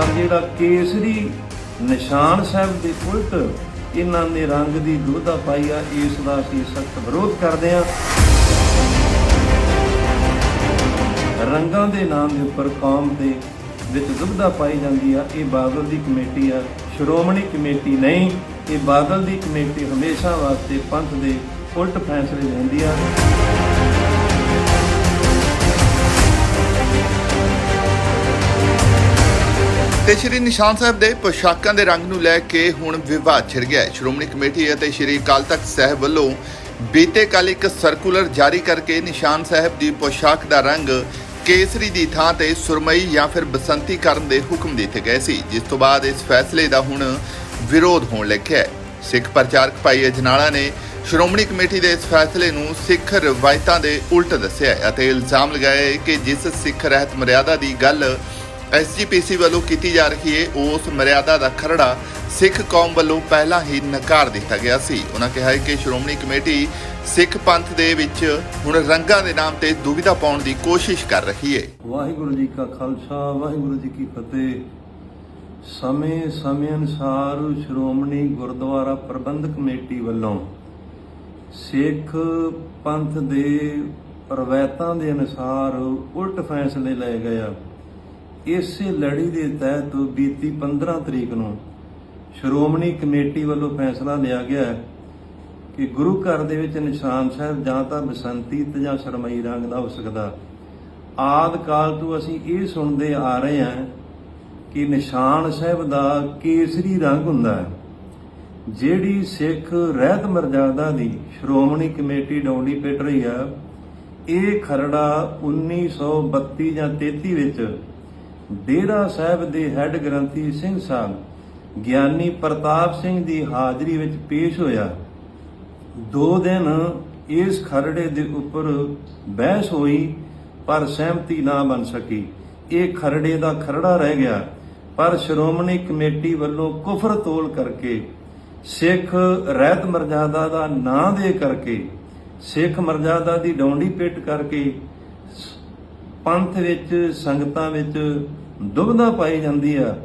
ਪਰ ਜਿਹੜਾ ਕੇਸਰੀ ਨਿਸ਼ਾਨ ਸਾਹਿਬ ਦੇ ਉਲਟ ਇਹਨਾਂ ਨੇ ਰੰਗ ਦੀ ਦੁਬਦਾ ਪਾਈ ਆ, ਇਸ ਦਾ ਅਸੀਂ ਸਖਤ ਵਿਰੋਧ ਕਰਦੇ ਆ ਰੰਗਾਂ ਦੇ ਨਾਮ ਦੇ ਉੱਪਰ ਕੌਮ ਦੇ ਵਿੱਚ ਦੁਬਦਾ ਪਾਈ ਜਾਂਦੀ ਆ, ਇਹ ਬਾਦਲ ਦੀ ਕਮੇਟੀ ਆ, ਸ਼੍ਰੋਮਣੀ ਕਮੇਟੀ ਨਹੀਂ, ਇਹ ਬਾਦਲ ਦੀ ਕਮੇਟੀ ਹਮੇਸ਼ਾ ਵਾਸਤੇ ਪੰਥ ਦੇ ਉਲਟ ਫੈਸਲੇ ਲੈਂਦੀ ਆ। ਤੇ ਸ਼੍ਰੀ ਨਿਸ਼ਾਨ ਸਾਹਿਬ ਦੇ ਪੋਸ਼ਾਕਾਂ ਦੇ ਰੰਗ ਨੂੰ ਲੈ ਕੇ ਹੁਣ ਵਿਵਾਦ ਛਿੜ ਗਿਆ ਹੈ। ਸ਼੍ਰੋਮਣੀ ਕਮੇਟੀ ਅਤੇ ਸ਼੍ਰੀ ਅਕਾਲ ਤਖਤ ਸਾਹਿਬ ਵੱਲੋਂ ਬੀਤੇ ਕੱਲ ਇੱਕ ਸਰਕੂਲਰ ਜਾਰੀ ਕਰਕੇ ਨਿਸ਼ਾਨ ਸਾਹਿਬ ਦੀ ਪੋਸ਼ਾਕ ਦਾ ਰੰਗ ਕੇਸਰੀ ਦੀ ਥਾਂ ਤੇ ਸੁਰਮਈ ਜਾਂ ਫਿਰ ਬਸੰਤੀ ਕਰਨ ਦੇ ਹੁਕਮ ਦਿੱਤੇ ਗਏ ਸੀ, ਜਿਸ ਤੋਂ ਬਾਅਦ ਇਸ ਫੈਸਲੇ ਦਾ ਹੁਣ ਵਿਰੋਧ ਹੋਣ ਲੱਗਿਆ ਸਿੱਖ ਪ੍ਰਚਾਰਕ ਭਾਈ ਅਜਨਾਲਾ ਨੇ ਸ਼੍ਰੋਮਣੀ ਕਮੇਟੀ ਦੇ ਇਸ ਫੈਸਲੇ ਨੂੰ ਸਿੱਖ ਰਵਾਇਤਾਂ ਦੇ ਉਲਟ ਦੱਸਿਆ ਅਤੇ ਇਲਜ਼ਾਮ ਲਗਾਇਆ ਕਿ ਜਿਸ ਸਿੱਖ ਰਹਿਤ ਮਰਿਆਦਾ ਦੀ ਗੱਲ ਐਸਜੀਪੀਸੀ ਵੱਲੋਂ ਕੀਤੀ ਜਾ ਰਹੀ ਹੈ ਉਸ ਮਰਿਆਦਾ ਦਾ ਖਰੜਾ ਸਿੱਖ ਕੌਮ ਵੱਲੋਂ ਪਹਿਲਾਂ ਹੀ ਨਕਾਰ ਦਿੱਤਾ ਗਿਆ ਸੀ। ਉਹਨਾਂ ਕਿਹਾ ਹੈ ਕਿ ਸ਼੍ਰੋਮਣੀ ਕਮੇਟੀ ਸਿੱਖ ਪੰਥ ਦੇ ਵਿੱਚ ਹੁਣ ਰੰਗਾਂ ਦੇ ਨਾਮ ਤੇ ਦੁਵਿਧਾ ਪਾਉਣ ਦੀ ਕੋਸ਼ਿਸ਼ ਕਰ ਰਹੀ ਹੈ ਵਾਹਿਗੁਰੂ ਜੀ ਕਾ ਖਾਲਸਾ, ਵਾਹਿਗੁਰੂ ਜੀ ਕੀ ਫਤਿਹ। ਸਮੇਂ ਸਮੇਂ ਅਨੁਸਾਰ ਸ਼੍ਰੋਮਣੀ ਗੁਰਦੁਆਰਾ ਪ੍ਰਬੰਧਕ ਕਮੇਟੀ ਵੱਲੋਂ ਸਿੱਖ ਪੰਥ ਦੇ ਰਵਾਇਤਾਂ ਦੇ ਅਨੁਸਾਰ ਉਲਟ ਫੈਸਲੇ ਲਏ ਗਏ ਆ। ਇਸੇ ਲੜੀ ਦੇ ਤਹਿਤ ਬੀਤੀ 15 ਤਰੀਕ ਨੂੰ ਸ਼੍ਰੋਮਣੀ ਕਮੇਟੀ ਵੱਲੋਂ ਫੈਸਲਾ ਲਿਆ ਗਿਆ ਹੈ ਕਿ ਗੁਰੂ ਘਰ ਦੇ ਵਿੱਚ ਨਿਸ਼ਾਨ ਸਾਹਿਬ ਜਾਂ ਤਾਂ ਬਸੰਤੀ ਤੇ ਜਾਂ ਸਰਮਈ ਰੰਗ ਦਾ ਹੋ ਸਕਦਾ। ਆਦ ਕਾਲ ਤੋਂ ਅਸੀਂ ਇਹ ਸੁਣਦੇ ਆ ਰਹੇ ਹਾਂ ਕਿ ਨਿਸ਼ਾਨ ਸਾਹਿਬ ਦਾ ਕੇਸਰੀ ਰੰਗ ਹੁੰਦਾ ਹੈ। ਜਿਹੜੀ ਸਿੱਖ ਰਹਿਤ ਮਰਜ਼ਾਦਾ ਦੀ ਸ਼੍ਰੋਮਣੀ ਕਮੇਟੀ ਡੌਂਡੀ ਪਿੱਟ ਰਹੀ ਆ, ਇਹ ਖਰੜਾ 1932 ਜਾਂ 33 ਵਿੱਚ ਡੇਰਾ ਸਾਹਿਬ ਦੇ ਹੈੱਡ ਗ੍ਰੰਥੀ ਸਿੰਘ ਸਾਹਿਬ, ਗਿਆਨੀ ਪ੍ਰਤਾਪ ਸਿੰਘ ਦੀ ਹਾਜ਼ਰੀ ਵਿੱਚ ਪੇਸ਼ ਹੋਇਆ। ਦੋ ਦਿਨ ਇਸ ਖਰੜੇ ਦੇ ਉੱਪਰ ਬਹਿਸ ਹੋਈ, ਪਰ ਸਹਿਮਤੀ ਨਾ ਬਣ ਸਕੀ। ਇਹ ਖਰੜੇ ਦਾ ਖਰੜਾ ਰਹਿ ਗਿਆ, ਪਰ ਸ਼੍ਰੋਮਣੀ ਕਮੇਟੀ ਵੱਲੋਂ ਕੁਫਰ ਤੋਲ ਕਰਕੇ, ਸਿੱਖ ਰਹਿਤ ਮਰਜ਼ਾਦਾ ਦਾ ਨਾਂ ਦੇ ਕਰਕੇ, ਸਿੱਖ ਮਰਜ਼ਾਦਾ ਦੀ ਡੌਂਡੀ ਪਿੱਟ ਕਰਕੇ ਪੰਥ ਵਿੱਚ, ਸੰਗਤਾਂ ਵਿੱਚ ਦੁਬਧਾ ਪਾਈ ਜਾਂਦੀ ਆ।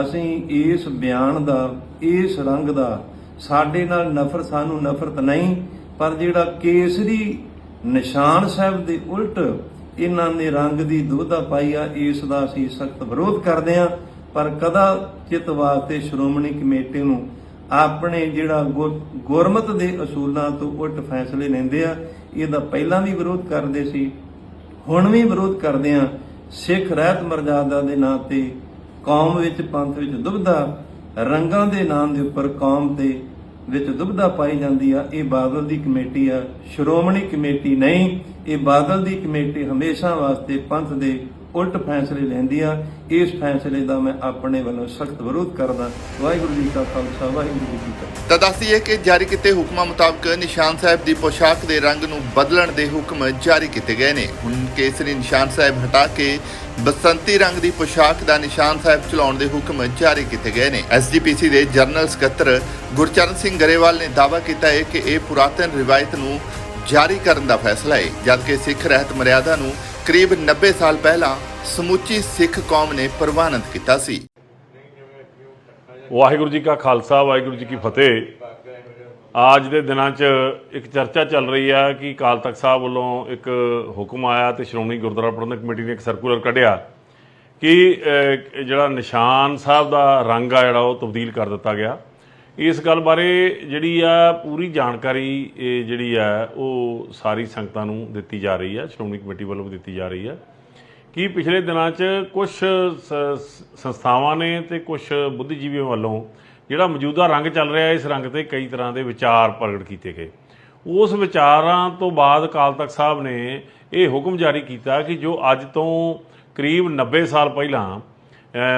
ਅਸੀਂ ਇਸ ਬਿਆਨ ਦਾ, ਇਸ ਰੰਗ ਦਾ ਸਾਡੇ ਨਾਲ ਨਫ਼ਰਤ, ਸਾਨੂੰ ਨਫ਼ਰਤ ਨਹੀਂ, ਪਰ ਜਿਹੜਾ ਕੇਸਰੀ ਨਿਸ਼ਾਨ ਸਾਹਿਬ ਦੇ ਉਲਟ ਇਹਨਾਂ ਨੇ ਰੰਗ ਦੀ ਦੁਬਦਾ ਪਾਈ ਆ, ਇਸ ਦਾ ਅਸੀਂ ਸਖਤ ਵਿਰੋਧ ਕਰਦੇ ਆ ਪਰ ਕਦਾ ਚਿਤ ਵਾਸਤੇ ਸ਼੍ਰੋਮਣੀ ਕਮੇਟੀ ਨੂੰ ਆਪਣੇ ਜਿਹੜਾ ਗੁਰ- ਗੁਰਮਤ ਦੇ ਅਸੂਲਾਂ ਤੋਂ ਉਲਟ ਫੈਸਲੇ ਲੈਂਦੇ ਆ, ਇਹਦਾ ਪਹਿਲਾਂ ਵੀ ਵਿਰੋਧ ਕਰਦੇ ਸੀ। ਹੁਣ ਵੀ ਵਿਰੋਧ ਕਰਦੇ ਆ ਸਿੱਖ ਰਹਿਤ ਮਰਜ਼ਾਦਾ ਦੇ ਨਾਂ ਤੇ ਕੌਮ ਵਿੱਚ ਪੰਥ ਵਿੱਚ ਦੁਬਦਾ ਰੰਗਾਂ ਦੇ ਨਾਂ ਦੇ ਉੱਪਰ ਕੌਮ ਤੇ ਵਿੱਚ ਦੁਬਦਾ ਪਾਈ ਜਾਂਦੀ ਆ। ਇਹ ਬਾਦਲ ਦੀ ਕਮੇਟੀ ਆ। ਸ਼੍ਰੋਮਣੀ ਕਮੇਟੀ ਨਹੀਂ, ਇਹ ਬਾਦਲ ਦੀ ਕਮੇਟੀ ਹਮੇਸ਼ਾ ਵਾਸਤੇ ਪੰਥ ਦੇ ਉਲਟ ਫੈਸਲੇ ਲੈਂਦੀ ਇਸ ਫੈਸਲੇ ਦਾ ਮੈਂ ਆਪਣੇ ਵੱਲੋਂ ਸਖਤ ਵਿਰੋਧ ਕਰਦਾ। ਵਾਹਿਗੁਰੂ ਜੀ ਕਾ ਖਾਲਸਾ, ਵਾਹਿਗੁਰੂ ਜੀ ਕੀ ਫਤਿਹ। ਤਾਂ ਦੱਸਦੀਏ ਕਿ ਜਾਰੀ ਕੀਤੇ ਹੁਕਮਾਂ ਮੁਤਾਬਕ ਨਿਸ਼ਾਨ ਸਾਹਿਬ ਦੀ ਪੋਸ਼ਾਕ ਦੇ ਰੰਗ ਨੂੰ ਬਦਲਣ ਦੇ ਹੁਕਮ ਜਾਰੀ ਕੀਤੇ ਗਏ ਨੇ। ਹੁਣ ਕੇਸਰੀ ਨਿਸ਼ਾਨ ਸਾਹਿਬ ਹਟਾ ਕੇ ਬਸੰਤੀ ਰੰਗ ਦੀ ਪੋਸ਼ਾਕ ਦਾ ਨਿਸ਼ਾਨ ਸਾਹਿਬ ਚਲਾਉਣ ਦੇ ਹੁਕਮ ਜਾਰੀ ਕੀਤੇ ਗਏ ਨੇ। ਐਸਜੀਪੀਸੀ ਦੇ ਜਨਰਲ ਸਕੱਤਰ ਗੁਰਚਰਨ ਸਿੰਘ ਗਰੇਵਾਲ ਨੇ ਦਾਅਵਾ ਕੀਤਾ ਹੈ ਕਿ ਇਹ ਪੁਰਾਤਨ ਰਿਵਾਇਤ ਨੂੰ ਜਾਰੀ ਕਰਨ ਦਾ ਫੈਸਲਾ ਹੈ, ਜਦਕਿ ਸਿੱਖ ਰਹਿਤ ਮਰਿਆਦਾ ਨੂੰ ਕਰੀਬ 90 ਸਾਲ ਪਹਿਲਾਂ ਸਮੁੱਚੀ ਸਿੱਖ ਕੌਮ ਨੇ ਪ੍ਰਵਾਨਿਤ ਕੀਤਾ ਸੀ। ਵਾਹਿਗੁਰੂ ਜੀ ਕਾ ਖਾਲਸਾ, ਵਾਹਿਗੁਰੂ ਜੀ ਕੀ ਫਤਿਹ। ਅੱਜ ਦੇ ਦਿਨਾਂ 'ਚ ਇੱਕ ਚਰਚਾ ਚੱਲ ਰਹੀ ਹੈ ਕਿ ਅਕਾਲ ਤਖਤ ਸਾਹਿਬ ਵੱਲੋਂ ਇੱਕ ਹੁਕਮ ਆਇਆ ਤੇ ਸ਼੍ਰੋਮਣੀ ਗੁਰਦੁਆਰਾ ਪ੍ਰਬੰਧਕ ਕਮੇਟੀ ਨੇ ਇੱਕ ਸਰਕੂਲਰ ਕੱਢਿਆ ਕਿ ਜਿਹੜਾ ਨਿਸ਼ਾਨ ਸਾਹਿਬ ਦਾ ਰੰਗ ਆ ਜਿਹੜਾ ਉਹ ਤਬਦੀਲ ਕਰ ਦਿੱਤਾ ਗਿਆ। ਇਸ ਗੱਲ ਬਾਰੇ ਜਿਹੜੀ ਆ ਪੂਰੀ ਜਾਣਕਾਰੀ, ਇਹ ਜਿਹੜੀ ਆ, ਉਹ ਸਾਰੀ ਸੰਗਤਾਂ ਨੂੰ ਦਿੱਤੀ ਜਾ ਰਹੀ ਆ, ਸ਼੍ਰੋਮਣੀ ਕਮੇਟੀ ਵੱਲੋਂ ਵੀ ਦਿੱਤੀ ਜਾ ਰਹੀ ਆ, ਕਿ ਪਿਛਲੇ ਦਿਨਾਂ 'ਚ ਕੁਝ ਸੰਸਥਾਵਾਂ ਨੇ ਤੇ ਕੁਝ ਬੁੱਧੀਜੀਵੀਆਂ ਵੱਲੋਂ ਜਿਹੜਾ ਮੌਜੂਦਾ ਰੰਗ ਚੱਲ ਰਿਹਾ ਇਸ ਰੰਗ ਤੇ ਕਈ ਤਰ੍ਹਾਂ ਦੇ ਵਿਚਾਰ ਪ੍ਰਗਟ ਕੀਤੇ ਗਏ। ਉਸ ਵਿਚਾਰਾਂ ਤੋਂ ਬਾਅਦ ਅਕਾਲ ਤਖਤ ਸਾਹਿਬ ਨੇ ਇਹ ਹੁਕਮ ਜਾਰੀ ਕੀਤਾ ਕਿ ਜੋ ਅੱਜ ਤੋਂ ਕਰੀਬ 90 ਸਾਲ ਪਹਿਲਾਂ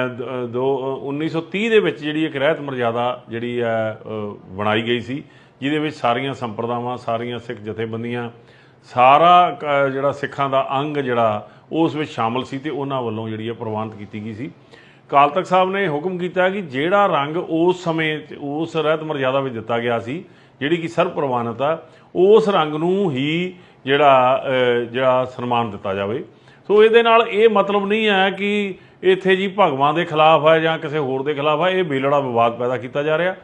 ਦ- uh, ਦੋ 1930 ਦੇ ਵਿੱਚ ਜਿਹੜੀ ਇੱਕ ਰਹਿਤ ਮਰਜ਼ਾਦਾ ਜਿਹੜੀ ਹੈ ਬਣਾਈ ਗਈ ਸੀ, ਜਿਹਦੇ ਵਿੱਚ ਸਾਰੀਆਂ ਸੰਪਰਦਾਵਾਂ, ਸਾਰੀਆਂ ਸਿੱਖ ਜਥੇਬੰਦੀਆਂ, ਸਾਰਾ ਜਿਹੜਾ ਸਿੱਖਾਂ ਦਾ ਅੰਗ ਜਿਹੜਾ, ਉਸ ਵਿੱਚ ਸ਼ਾਮਲ ਸੀ ਤੇ ਉਹਨਾਂ ਵੱਲੋਂ ਜਿਹੜੀ ਹੈ ਪ੍ਰਵਾਨਿਤ ਕੀਤੀ ਗਈ ਸੀ। ਕਾਲ ਤਖਤ ਸਾਹਿਬ ਨੇ ਹੁਕਮ ਕੀਤਾ ਕਿ ਜਿਹੜਾ ਰੰਗ ਉਸ ਸਮੇਂ 'ਚ ਉਸ ਰਹਿਤ ਮਰਜ਼ਾਦਾ ਵਿੱਚ ਦਿੱਤਾ ਗਿਆ ਸੀ, ਜਿਹੜੀ ਕਿ ਸਰਵ ਪ੍ਰਵਾਨਿਤ ਆ, ਉਸ ਰੰਗ ਨੂੰ ਹੀ ਜਿਹੜਾ ਜਿਹੜਾ ਸਨਮਾਨ ਦਿੱਤਾ ਜਾਵੇ। ਸੋ ਇਹਦੇ ਨਾਲ ਇਹ ਮਤਲਬ ਨਹੀਂ ਹੈ ਕਿ ਇੱਥੇ ਜੀ ਭਗਵਾਂ ਦੇ ਖਿਲਾਫ ਹੈ ਜਾਂ ਕਿਸੇ ਹੋਰ ਦੇ ਖਿਲਾਫ ਹੈ, ਇਹ ਬੇਲੜਾ ਵਿਵਾਦ ਪੈਦਾ ਕੀਤਾ ਜਾ ਰਿਹਾ।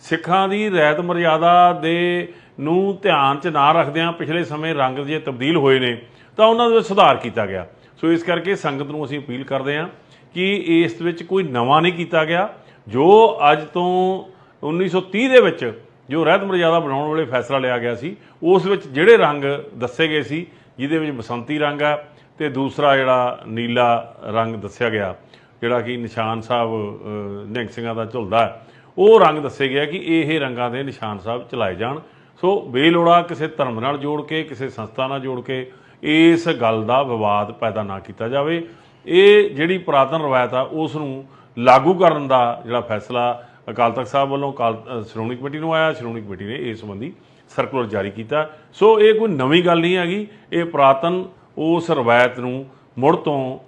ਸਿੱਖਾਂ ਦੀ ਰਹਿਤ ਮਰਿਆਦਾ ਦੇ ਨੂੰ ਧਿਆਨ 'ਚ ਨਾ ਰੱਖਦਿਆਂ ਪਿਛਲੇ ਸਮੇਂ ਰੰਗ ਜੇ ਤਬਦੀਲ ਹੋਏ ਨੇ, ਤਾਂ ਉਹਨਾਂ ਦੇ ਵਿੱਚ ਸੁਧਾਰ ਕੀਤਾ ਗਿਆ। ਸੋ ਇਸ ਕਰਕੇ ਸੰਗਤ ਨੂੰ ਅਸੀਂ ਅਪੀਲ ਕਰਦੇ ਹਾਂ ਕਿ ਇਸ ਵਿੱਚ ਕੋਈ ਨਵਾਂ ਨਹੀਂ ਕੀਤਾ ਗਿਆ, ਜੋ ਅੱਜ ਤੋਂ 1930 ਦੇ ਵਿੱਚ ਜੋ ਰਹਿਤ ਮਰਜ਼ਾਦਾ ਬਣਾਉਣ ਵੇਲੇ ਫੈਸਲਾ ਲਿਆ ਗਿਆ ਸੀ, ਉਸ ਵਿੱਚ ਜਿਹੜੇ ਰੰਗ ਦੱਸੇ ਗਏ ਸੀ, ਜਿਹਦੇ ਵਿੱਚ ਬਸੰਤੀ ਰੰਗ ਹੈ ਤੇ ਦੂਸਰਾ ਜਿਹੜਾ ਨੀਲਾ ਰੰਗ ਦੱਸਿਆ ਗਿਆ ਜਿਹੜਾ ਕਿ ਨਿਸ਼ਾਨ ਸਾਹਿਬ ਅ, ਨਿਹੰਗ ਸਿੰਘਾਂ ਦਾ ਝੁਲਦਾ ਉਹ ਰੰਗ ਦੱਸੇ ਗਿਆ ਕਿ ਇਹ ਰੰਗਾਂ ਦੇ ਨਿਸ਼ਾਨ ਸਾਹਿਬ ਚਲਾਏ ਜਾਣ। ਸੋ ਬੇਲੋੜਾ ਕਿਸੇ ਧਰਮ ਨਾਲ ਜੋੜ ਕੇ ਕਿਸੇ ਸੰਸਥਾ ਨਾਲ ਜੋੜ ਕੇ ਇਸ ਗੱਲ ਦਾ ਵਿਵਾਦ ਪੈਦਾ ਨਾ ਕੀਤਾ ਜਾਵੇ। ਇਹ ਜਿਹੜੀ ਪੁਰਾਤਨ ਰਵਾਇਤ ਆ ਉਸ ਨੂੰ ਲਾਗੂ ਕਰਨ ਦਾ ਜਿਹੜਾ ਫੈਸਲਾ ਅਕਾਲ ਤਖਤ ਸਾਹਿਬ ਵੱਲੋਂ ਅਕਾਲ ਸ਼੍ਰੋਮਣੀ ਕਮੇਟੀ ਨੂੰ ਆਇਆ। ਸ਼੍ਰੋਮਣੀ ਕਮੇਟੀ ਨੇ ਇਸ ਸੰਬੰਧੀ ਸਰਕੂਲਰ ਜਾਰੀ ਕੀਤਾ। ਸੋ ਇਹ ਕੋਈ ਨਵੀਂ ਗੱਲ ਨਹੀਂ ਹੈਗੀ। ਇਹ ਪੁਰਾਤਨ ਉਸ ਰਵਾਇਤ ਨੂੰ ਮੁੜ ਤੋਂ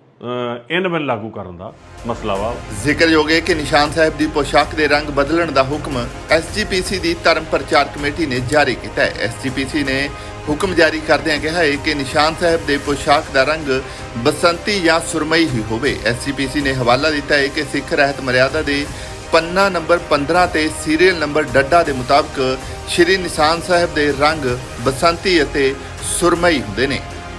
ਇਨ ਲਾਗੂ ਕਰਨ ਦਾ ਮਸਲਾ ਵਾ। ਜ਼ਿਕਰਯੋਗ ਹੈ ਕਿ ਨਿਸ਼ਾਨ ਸਾਹਿਬ ਦੀ ਪੋਸ਼ਾਕ ਦੇ ਰੰਗ ਬਦਲਣ ਦਾ ਹੁਕਮ ਐਸਜੀਪੀਸੀ ਦੀ ਧਰਮ ਪ੍ਰਚਾਰ ਕਮੇਟੀ ਨੇ ਜਾਰੀ ਕੀਤਾ ਹੈ। ਐਸਜੀਪੀਸੀ ਨੇ ਹੁਕਮ ਜਾਰੀ ਕਰਦਿਆਂ ਕਿਹਾ ਹੈ ਕਿ ਨਿਸ਼ਾਨ ਸਾਹਿਬ ਦੇ ਪੋਸ਼ਾਕ ਦਾ ਰੰਗ ਬਸੰਤੀ ਜਾਂ ਸੁਰਮਈ ਹੀ ਹੋਵੇ। ਐਸਜੀਪੀਸੀ ਨੇ ਹਵਾਲਾ ਦਿੱਤਾ ਹੈ ਕਿ ਸਿੱਖ ਰਹਿਤ ਮਰਿਆਦਾ ਦੇ ਪੰਨਾ ਨੰਬਰ 15 ਤੇ ਸੀਰੀਅਲ ਨੰਬਰ ਡੱਡਾ ਦੇ ਮੁਤਾਬਕ ਸ਼੍ਰੀ ਨਿਸ਼ਾਨ ਸਾਹਿਬ ਦੇ ਰੰਗ ਬਸੰਤੀ ਅਤੇ ਸੁਰਮਈ ਹੁੰਦੇ ਨੇ।